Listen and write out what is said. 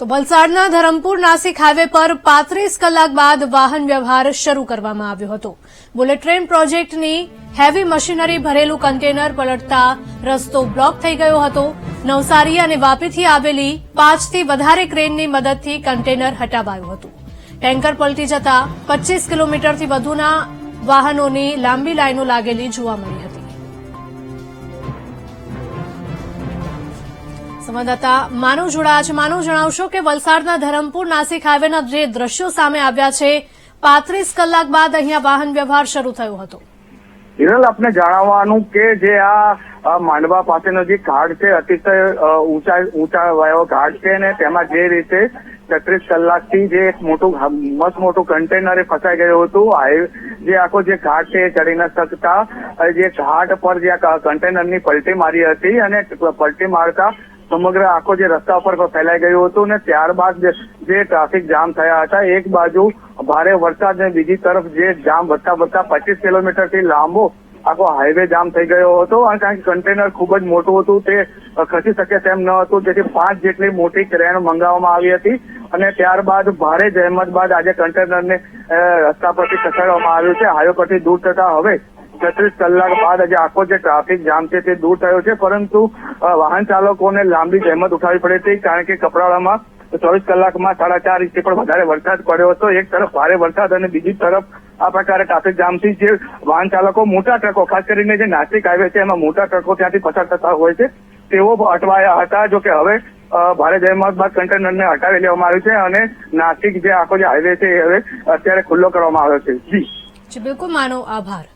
તો વલસાડના ધરમપુર નાસિક હાઈવે પર પાંત્રીસ કલાક બાદ વાહન વ્યવહાર શરૂ કરવામાં આવ્યો હતો. બુલેટ ટ્રેન પ્રોજેક્ટની હેવી મશીનરી ભરેલું કન્ટેનર પલટતા રસ્તો બ્લોક થઈ ગયો હતો. નવસારી અને વાપીથી આવેલી પાંચથી વધારે ક્રેનની મદદથી કન્ટેનર હટાવાયું હતું. ટેન્કર પલટી જતા પચ્ચીસ કિલોમીટરથી વધુના વાહનોની લાંબી લાઈનો લાગેલી જોવા મળી હતી. સંવાદદાતા માનવ જોડાયા છે માનવ જણાવશો કે વલસાડના ધરમપુર નાસિક હાઈવેના જે દ્રશ્યો સામે આવ્યા છે, પાંત્રીસ કલાક બાદ અહીંયા વાહન વ્યવહાર શરૂ થયો હતો. હિરલ, આપને જણાવવાનું કે જે આ માંડવા પાસેનો જે ઘાટ છે, અતિશય ઊંચા ઊંચા વાયો ઘાટ છે અને તેમાં જે રીતે છત્રીસ કલાકથી જે એક મોટું મસ્ત મોટું કન્ટેનર ફસાઈ ગયું હતું જે આખો જે ઘાટ છે એ ચડી ન શકતા જે ઘાટ પર જે કન્ટેનરની પલટી મારી હતી અને પલટી મારતા સમગ્ર આખો જે રસ્તા પર ફેલાઈ ગયું હતું ને ત્યારબાદ જે ટ્રાફિક જામ થયા હતા, એક બાજુ ભારે વરસાદ ને બીજી તરફ જે જામ વધતા વધતા પચીસ કિલોમીટરથી લાંબો આખો હાઈવે જામ થઈ ગયો હતો. અને કારણ કે કન્ટેનર ખૂબ જ મોટું હતું, તે ખસી શકે તેમ ન હતું. તેથી પાંચ જેટલી મોટી ક્રેન મંગાવવામાં આવી હતી અને ત્યારબાદ ભારે જહેમત બાદ આજે કન્ટેનરને રસ્તા પરથી ખસેડવામાં આવ્યું છે. હાઈવે પરથી દૂર થતા હવે છત્રીસ કલાક બાદ આજે આખો જે ટ્રાફિક જામ છે તે દૂર થયો છે, પરંતુ વાહન ચાલકોને લાંબી જહેમત ઉઠાવી પડે હતી કારણ કે કપરાડામાં ચોવીસ કલાકમાં સાડા ચાર ઇંચથી પણ વધારે વરસાદ પડ્યો હતો. એક તરફ ભારે વરસાદ અને બીજી તરફ આ પ્રકારે ટ્રાફિક જામથી જે વાહન ચાલકો મોટા ટ્રકો, ખાસ કરીને જે નાસિક હાઈવે છે, એમાં મોટા ટ્રકો ત્યાંથી પસાર થતા હોય છે. તેઓ અટવાયા હતા, જો કે હવે ભારે જહેમત બાદ કન્ટેનરને હટાવી લેવામાં આવ્યું છે અને નાસિક જે આખો જે હાઈવે છે, એ હવે અત્યારે ખુલ્લો કરવામાં આવ્યો છે. જી, બિલકુલ માનો આભાર.